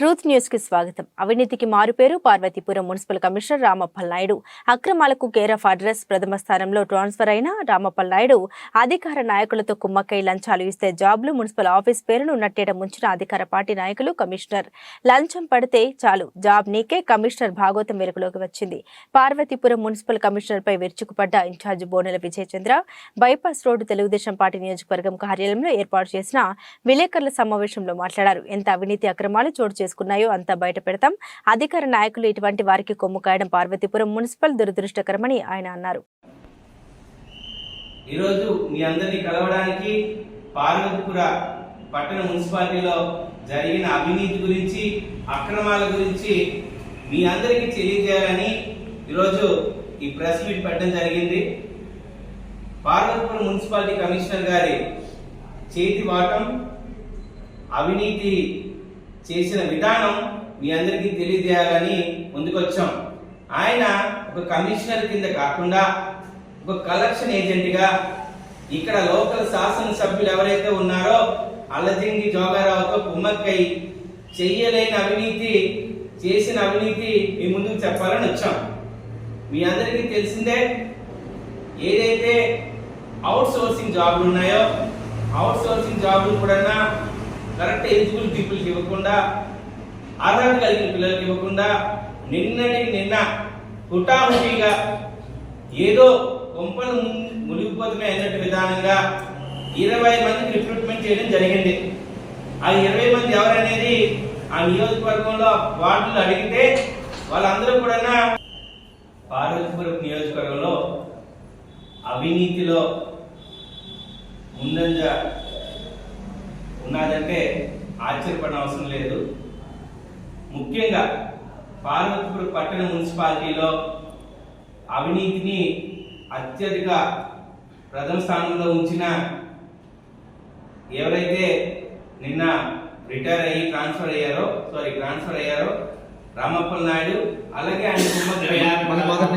Truth న్యూస్కి స్వాగతం. అవినీతికి మారుపేరు పార్వతీపురం మున్సిపల్ కమిషనర్ రామప్పల్ నాయుడు. అక్రమాలకు కేర్ ఆఫ్ అడ్రస్ ప్రథమ స్థానంలో ట్రాన్స్ఫర్ అయిన రామప్పల్ నాయుడు అధికార నాయకులతో కుమ్మక్కై లంచాలు ఇస్తే జాబ్లు మున్సిపల్ ఆఫీస్ పేరును నట్టేట ముంచిన అధికార పార్టీ నాయకులు కమిషనర్. లంచం పడితే చాలు జాబ్ నీకే కమిషనర్ భాగోతం వెలుగులోకి వచ్చింది. పార్వతీపురం మున్సిపల్ కమిషనర్ పై విరుచుకుపడ్డ incharge Bonela Vijayachandra bypass road Telugu Desam party నియోజకవర్గం కార్యాలయంలో ఏర్పాటు చేసిన విలేకరుల సమావేశంలో మాట్లాడారు. ఎంత అవినీతి అక్రమాలు చోటు చేసుకున్నాయో అంతా బయట పెడతాం. అధికార నాయకులు ఇటువంటి వారికి కొమ్ము కాయడం పార్వతీపురం మున్సిపల్ దురదృష్టకరమని ఆయన అన్నారు. ఈరోజు మీ అందరినీ కలవడానికి పార్వతీపుర పట్టణ మున్సిపాలిటీలో జరిగిన అవినీతి గురించి అక్రమాల గురించి మీ అందరికీ తెలియజేయాలని ఈరోజు ఈ ప్రెస్ మీట్ పెట్టడం జరిగింది. పార్వతీపురం మున్సిపాలిటీ కమిషనర్ గారి చేతి వాటం అవినీతి చేసిన విధానం మీ అందరికీ తెలియజేయాలని ముందుకొచ్చాం. ఆయన ఒక కమిషనర్ కింద కాకుండా ఒక కలెక్షన్ ఏజెంట్గా ఇక్కడ లోకల్ శాసనసభ్యులు ఎవరైతే ఉన్నారో అల్లజింగి జోగారావుతో కుమ్మక్కై చెయ్యలేని అవినీతి చేసిన అవినీతి మీ ముందుకు చెప్పాలని వచ్చాం. మీ అందరికీ తెలిసిందే ఏదైతే అవుట్ సోర్సింగ్ జాబ్లు ఉన్నాయో అవుట్ సోర్సింగ్ జాబ్లు కూడా కరెక్ట్ ఎలిజిబుల్ పీపుల్కి ఇవ్వకుండా అర్హత కలిగిన పిల్లలకి ఇవ్వకుండా నిన్నటికి నిన్న హుటాహుటిగా ఏదో కొంపలు మునిగిపోతమే అయినట్టు అన్నట్టు విధానంగా ఇరవై మందికి రిక్రూట్మెంట్ చేయడం జరిగింది. ఆ ఇరవై మంది ఎవరనేది ఆ నియోజకవర్గంలో వార్డులు అడిగితే వాళ్ళందరూ కూడా పార్వతీపురం నియోజకవర్గంలో అవినీతిలో ముందంజ ఉన్నదంటే ఆశ్చర్యపడిన అవసరం లేదు. ముఖ్యంగా పార్వతీపురం పట్టణ మున్సిపాలిటీలో అవినీతిని అత్యధిక ప్రథమ స్థానంలో ఉంచిన ఎవరైతే నిన్న రిటైర్ అయ్యి ట్రాన్స్ఫర్ అయ్యారో సారీ ట్రాన్స్ఫర్ అయ్యారో రామప్పల్ నాయుడు అలాగే ఆయన